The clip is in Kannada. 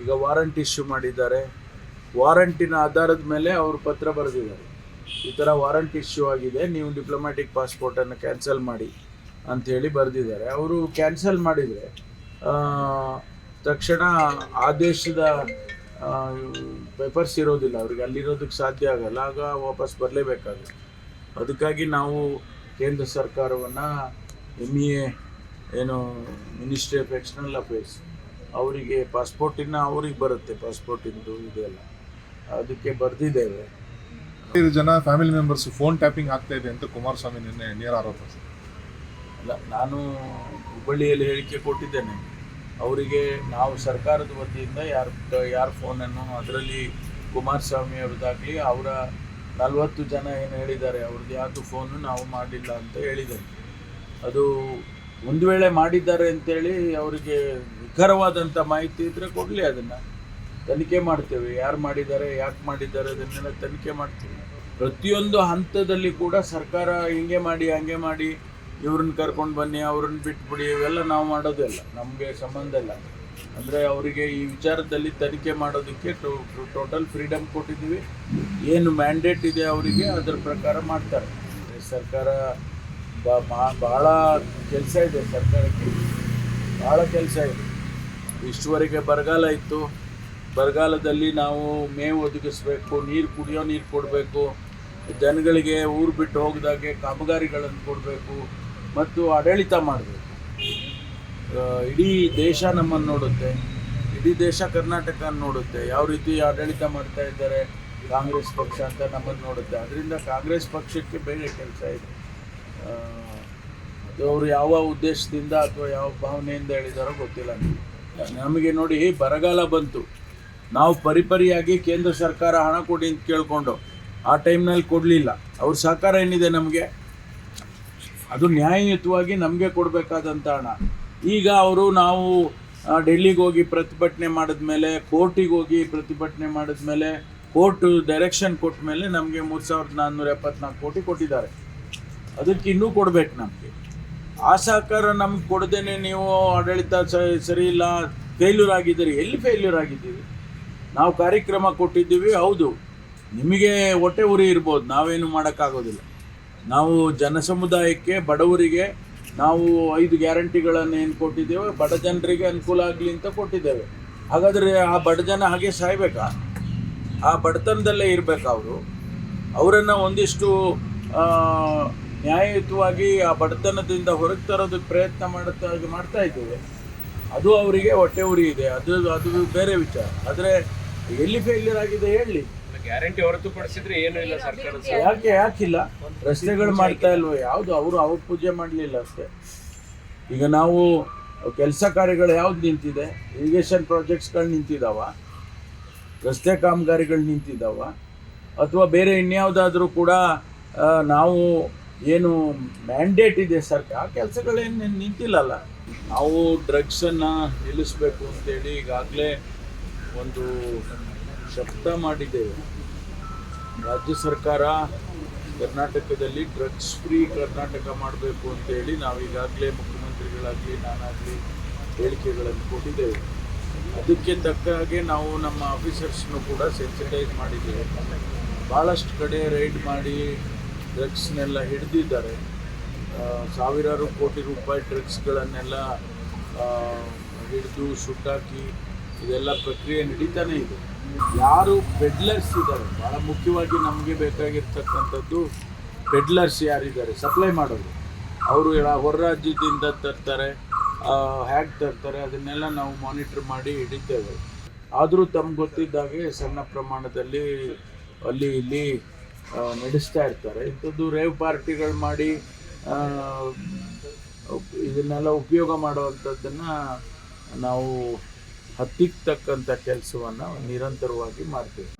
ಈಗ ವಾರಂಟ್ ಇಶ್ಯೂ ಮಾಡಿದ್ದಾರೆ. ವಾರಂಟಿನ ಆಧಾರದ ಮೇಲೆ ಅವರು ಪತ್ರ ಬರೆದಿದ್ದಾರೆ. ಈ ಥರ ವಾರಂಟ್ ಇಶ್ಯೂ ಆಗಿದೆ, ನೀವು ಡಿಪ್ಲೊಮ್ಯಾಟಿಕ್ ಪಾಸ್ಪೋರ್ಟನ್ನು ಕ್ಯಾನ್ಸಲ್ ಮಾಡಿ ಅಂಥೇಳಿ ಬರೆದಿದ್ದಾರೆ. ಅವರು ಕ್ಯಾನ್ಸಲ್ ಮಾಡಿದರೆ ತಕ್ಷಣ ಆದೇಶದ ಪೇಪರ್ಸ್ ಇರೋದಿಲ್ಲ. ಅವ್ರಿಗೆ ಅಲ್ಲಿರೋದಕ್ಕೆ ಸಾಧ್ಯ ಆಗಲ್ಲ. ಆಗ ವಾಪಸ್ ಬರಲೇಬೇಕಾಗುತ್ತೆ. ಅದಕ್ಕಾಗಿ ನಾವು ಕೇಂದ್ರ ಸರ್ಕಾರವನ್ನು ಎಂ ಇ ಎ ಏನು ಮಿನಿಸ್ಟ್ರಿ ಆಫ್ ಎಕ್ಸ್ಟರ್ನಲ್ ಅಫೇರ್ಸ್ ಅವರಿಗೆ ಪಾಸ್ಪೋರ್ಟಿನ ಅವ್ರಿಗೆ ಬರುತ್ತೆ ಪಾಸ್ಪೋರ್ಟಿಂದು ಇದೆಲ್ಲ. ಅದಕ್ಕೆ ಬರೆದಿದ್ದೇವೆ. ಐದು ಜನ ಫ್ಯಾಮಿಲಿ ಮೆಂಬರ್ಸ್ ಫೋನ್ ಟ್ಯಾಪಿಂಗ್ ಆಗ್ತಾ ಇದೆ ಅಂತ ಕುಮಾರಸ್ವಾಮಿ ನಿನ್ನೆ ನೇರ ಆರೋಪ ಸರ್. ಅಲ್ಲ ನಾನು ಹುಬ್ಬಳ್ಳಿಯಲ್ಲಿ ಹೇಳಿಕೆ ಕೊಟ್ಟಿದ್ದೇನೆ. ಅವರಿಗೆ ನಾವು ಸರ್ಕಾರದ ವತಿಯಿಂದ ಯಾರು ಯಾರ ಫೋನನ್ನು ಅದರಲ್ಲಿ ಕುಮಾರಸ್ವಾಮಿ ಅವ್ರದ್ದಾಗಲಿ ಅವರ ನಲವತ್ತು ಜನ ಏನು ಹೇಳಿದ್ದಾರೆ ಅವ್ರದ್ದು ಯಾವುದು ಫೋನು ನಾವು ಮಾಡಿಲ್ಲ ಅಂತ ಹೇಳಿದ್ದೇನೆ. ಅದು ಒಂದು ವೇಳೆ ಮಾಡಿದ್ದಾರೆ ಅಂತೇಳಿ ಅವರಿಗೆ ನಿಖರವಾದಂಥ ಮಾಹಿತಿ ಇದ್ದರೆ ಕೊಡಲಿ ಅದನ್ನು. ತನಿಖೆ ಮಾಡ್ತೇವೆ. ಯಾರು ಮಾಡಿದ್ದಾರೆ, ಯಾಕೆ ಮಾಡಿದ್ದಾರೆ ಅದನ್ನೆಲ್ಲ ತನಿಖೆ ಮಾಡ್ತೀವಿ. ಪ್ರತಿಯೊಂದು ಹಂತದಲ್ಲಿ ಕೂಡ ಸರ್ಕಾರ ಹಿಂಗೆ ಮಾಡಿ, ಹಂಗೆ ಮಾಡಿ, ಇವ್ರನ್ನ ಕರ್ಕೊಂಡು ಬನ್ನಿ, ಅವ್ರನ್ನ ಬಿಟ್ಬಿಡಿ, ಇವೆಲ್ಲ ನಾವು ಮಾಡೋದಿಲ್ಲ ನಮಗೆ ಸಂಬಂಧ ಇಲ್ಲ. ಅಂದರೆ ಅವರಿಗೆ ಈ ವಿಚಾರದಲ್ಲಿ ತನಿಖೆ ಮಾಡೋದಕ್ಕೆ ಟೋಟಲ್ ಫ್ರೀಡಮ್ ಕೊಟ್ಟಿದ್ದೀವಿ. ಏನು ಮ್ಯಾಂಡೇಟ್ ಇದೆ ಅವರಿಗೆ, ಅದರ ಪ್ರಕಾರ ಮಾಡ್ತಾರೆ. ಸರ್ಕಾರ ಬಹಳ ಕೆಲಸ ಇದೆ ಸರ್ಕಾರಕ್ಕೆ. ಭಾಳ ಕೆಲಸ ಇದೆ. ಇಷ್ಟುವರೆಗೆ ಬರಗಾಲ ಇತ್ತು. ಬರಗಾಲದಲ್ಲಿ ನಾವು ಮೇವು ಒದಗಿಸ್ಬೇಕು, ನೀರು ಕುಡಿಯೋ ನೀರು ಕೊಡಬೇಕು, ಜನಗಳಿಗೆ ಊರು ಬಿಟ್ಟು ಹೋಗಿದಾಗೆ ಕಾಮಗಾರಿಗಳನ್ನು ಕೊಡಬೇಕು ಮತ್ತು ಆಡಳಿತ ಮಾಡಬೇಕು. ಇಡೀ ದೇಶ ನಮ್ಮನ್ನು ನೋಡುತ್ತೆ. ಇಡೀ ದೇಶ ಕರ್ನಾಟಕ ನೋಡುತ್ತೆ. ಯಾವ ರೀತಿ ಆಡಳಿತ ಮಾಡ್ತಾ ಇದ್ದಾರೆ ಕಾಂಗ್ರೆಸ್ ಪಕ್ಷ ಅಂತ ನಮ್ಮನ್ನು ನೋಡುತ್ತೆ. ಅದರಿಂದ ಕಾಂಗ್ರೆಸ್ ಪಕ್ಷಕ್ಕೆ ಬೇರೆ ಕೆಲಸ ಇದೆ. ಅವರು ಯಾವ ಉದ್ದೇಶದಿಂದ ಅಥವಾ ಯಾವ ಭಾವನೆಯಿಂದ ಹೇಳಿದಾರೋ ಗೊತ್ತಿಲ್ಲ ನಮಗೆ. ನೋಡಿ ಬರಗಾಲ ಬಂತು. ನಾವು ಪರಿಪರಿಯಾಗಿ ಕೇಂದ್ರ ಸರ್ಕಾರ ಹಣ ಕೊಡಿ ಅಂತ ಕೇಳಿಕೊಂಡು ಆ ಟೈಮ್ನಲ್ಲಿ ಕೊಡಲಿಲ್ಲ. ಅವ್ರ ಸಹಕಾರ ಏನಿದೆ ನಮಗೆ? ಅದು ನ್ಯಾಯಯುತವಾಗಿ ನಮಗೆ ಕೊಡಬೇಕಾದಂಥ ಹಣ. ಈಗ ಅವರು ನಾವು ಡೆಲ್ಲಿಗೆ ಹೋಗಿ ಪ್ರತಿಭಟನೆ ಮಾಡಿದ್ಮೇಲೆ, ಕೋರ್ಟಿಗೆ ಹೋಗಿ ಪ್ರತಿಭಟನೆ ಮಾಡಿದ್ಮೇಲೆ, ಕೋರ್ಟು ಡೈರೆಕ್ಷನ್ ಕೊಟ್ಟ ಮೇಲೆ ನಮಗೆ ಮೂರು ಸಾವಿರದ ನಾನ್ನೂರ ಎಪ್ಪತ್ನಾಲ್ಕು ಕೋಟಿ ಕೊಟ್ಟಿದ್ದಾರೆ. ಅದಕ್ಕೆ ಇನ್ನೂ ಕೊಡ್ಬೇಕು ನಮಗೆ. ಆ ಸಹಕಾರ ನಮ್ಗೆ ಕೊಡದೇನೆ ನೀವು ಆಡಳಿತ ಸರಿ ಇಲ್ಲ ಫೇಲ್ಯೂರ್ ಆಗಿದ್ದೀರಿ. ಎಲ್ಲಿ ಫೇಲ್ಯೂರ್ ಆಗಿದ್ದೀವಿ ನಾವು ಕಾರ್ಯಕ್ರಮ ಕೊಟ್ಟಿದ್ದೀವಿ, ಹೌದು. ನಿಮಗೆ ಹೊಟ್ಟೆ ಉರಿ ಇರ್ಬೋದು, ನಾವೇನು ಮಾಡೋಕ್ಕಾಗೋದಿಲ್ಲ. ನಾವು ಜನಸಮುದಾಯಕ್ಕೆ, ಬಡವರಿಗೆ ನಾವು ಐದು ಗ್ಯಾರಂಟಿಗಳನ್ನು ಏನು ಕೊಟ್ಟಿದ್ದೇವೆ, ಬಡ ಜನರಿಗೆ ಅನುಕೂಲ ಆಗಲಿ ಅಂತ ಕೊಟ್ಟಿದ್ದೇವೆ. ಹಾಗಾದರೆ ಆ ಬಡ ಜನ ಹಾಗೆ ಸಾಯ್ಬೇಕಾ? ಆ ಬಡತನದಲ್ಲೇ ಇರಬೇಕಾ ಅವರು. ಅವರನ್ನು ಒಂದಿಷ್ಟು ನ್ಯಾಯಯುತವಾಗಿ ಆ ಬಡತನದಿಂದ ಹೊರಗೆ ತರೋದಕ್ಕೆ ಪ್ರಯತ್ನ ಮಾಡುತ್ತಾ ಮಾಡ್ತಾ ಇದ್ದೇವೆ. ಅದು ಅವರಿಗೆ ಹೊಟ್ಟೆ ಉರಿ ಇದೆ ಅದು ಅದು ಬೇರೆ ವಿಚಾರ. ಆದರೆ ಎಲ್ಲಿ ಫೇಲ್ಯೂರ್ ಆಗಿದೆ ಹೇಳಿ. ಗ್ಯಾರಂಟಿ ಹೊರತುಪಡಿಸಿದ್ರೆ ಏನೂ ಇಲ್ಲ ಸರ್ಕಾರದ ಯಾಕೆ ಯಾಕಿಲ್ಲ ರಸ್ತೆಗಳು ಮಾಡ್ತಾ ಇಲ್ವೋ? ಯಾವುದು? ಅವರು ಅವ್ರ ಪೂಜೆ ಮಾಡಲಿಲ್ಲ ಅಷ್ಟೇ. ಈಗ ನಾವು ಕೆಲಸ ಕಾರ್ಯಗಳು ಯಾವ್ದು ನಿಂತಿದೆ? ಇರಿಗೇಷನ್ ಪ್ರಾಜೆಕ್ಟ್ಸ್ಗಳು ನಿಂತಿದ್ದಾವ ರಸ್ತೆ ಕಾಮಗಾರಿಗಳು ನಿಂತಿದ್ದಾವ ಅಥವಾ ಬೇರೆ ಇನ್ಯಾವುದಾದ್ರೂ ಕೂಡ ನಾವು ಏನು ಮ್ಯಾಂಡೇಟ್ ಇದೆ ಸರ್ಕಾರ ಆ ಕೆಲಸಗಳೇನು ನಿಂತಿಲ್ಲಲ್ಲ? ನಾವು ಡ್ರಗ್ಸನ್ನು ನಿಲ್ಲಿಸಬೇಕು ಅಂತೇಳಿ ಈಗಾಗಲೇ ಒಂದು ಶಬ್ದ ಮಾಡಿದ್ದೇವೆ. ರಾಜ್ಯ ಸರ್ಕಾರ ಕರ್ನಾಟಕದಲ್ಲಿ ಡ್ರಗ್ಸ್ ಫ್ರೀ ಕರ್ನಾಟಕ ಮಾಡಬೇಕು ಅಂತೇಳಿ ನಾವು ಈಗಾಗಲೇ ಮುಖ್ಯಮಂತ್ರಿಗಳಾಗಲಿ, ನಾನಾಗಲಿ ಹೇಳಿಕೆಗಳನ್ನು ಕೊಟ್ಟಿದ್ದೇವೆ. ಅದಕ್ಕೆ ತಕ್ಕ ಹಾಗೆ ನಾವು ನಮ್ಮ ಆಫೀಸರ್ಸ್ನು ಕೂಡ ಸೆನ್ಸಿಟೈಸ್ ಮಾಡಿದ್ದೇವೆ. ಭಾಳಷ್ಟು ಕಡೆ ರೈಡ್ ಮಾಡಿ ಡ್ರಗ್ಸ್ನೆಲ್ಲ ಹಿಡಿದಿದ್ದಾರೆ. ಸಾವಿರಾರು ಕೋಟಿ ರೂಪಾಯಿ ಡ್ರಗ್ಸ್ಗಳನ್ನೆಲ್ಲ ಹಿಡಿದು, ಸುಟ್ಟಾಕಿ ಇದೆಲ್ಲ ಪ್ರಕ್ರಿಯೆ ನಡೀತಾನೆ ಇದೆ. ಯಾರು ಪೆಡ್ಲರ್ಸ್ ಇದ್ದಾರೆ? ಭಾಳ ಮುಖ್ಯವಾಗಿ ನಮಗೆ ಬೇಕಾಗಿರ್ತಕ್ಕಂಥದ್ದು ಪೆಡ್ಲರ್ಸ್ ಯಾರಿದ್ದಾರೆ? ಸಪ್ಲೈ ಮಾಡೋರು. ಅವರು ಹೊರ ರಾಜ್ಯದಿಂದ ತರ್ತಾರೆ ಹ್ಯಾಕ್ ತರ್ತಾರೆ, ಅದನ್ನೆಲ್ಲ ನಾವು ಮಾನಿಟ್ರ್ ಮಾಡಿ ಹಿಡಿತೇವೆ. ಆದರೂ ತಮ್ಗೆ ಗೊತ್ತಿದ್ದಾಗೆ ಸಣ್ಣ ಪ್ರಮಾಣದಲ್ಲಿ ಅಲ್ಲಿ ಇಲ್ಲಿ ನಡೆಸ್ತಾ ಇರ್ತಾರೆ. ಇಂಥದ್ದು ರೇವ್ ಪಾರ್ಟಿಗಳು ಮಾಡಿ ಇದನ್ನೆಲ್ಲ ಉಪಯೋಗ ಮಾಡುವಂಥದ್ದನ್ನು ನಾವು ಹತ್ತಿಕ್ಕತಕ್ಕಂಥ ಕೆಲಸವನ್ನು ನಿರಂತರವಾಗಿ ಮಾಡ್ತೇವೆ.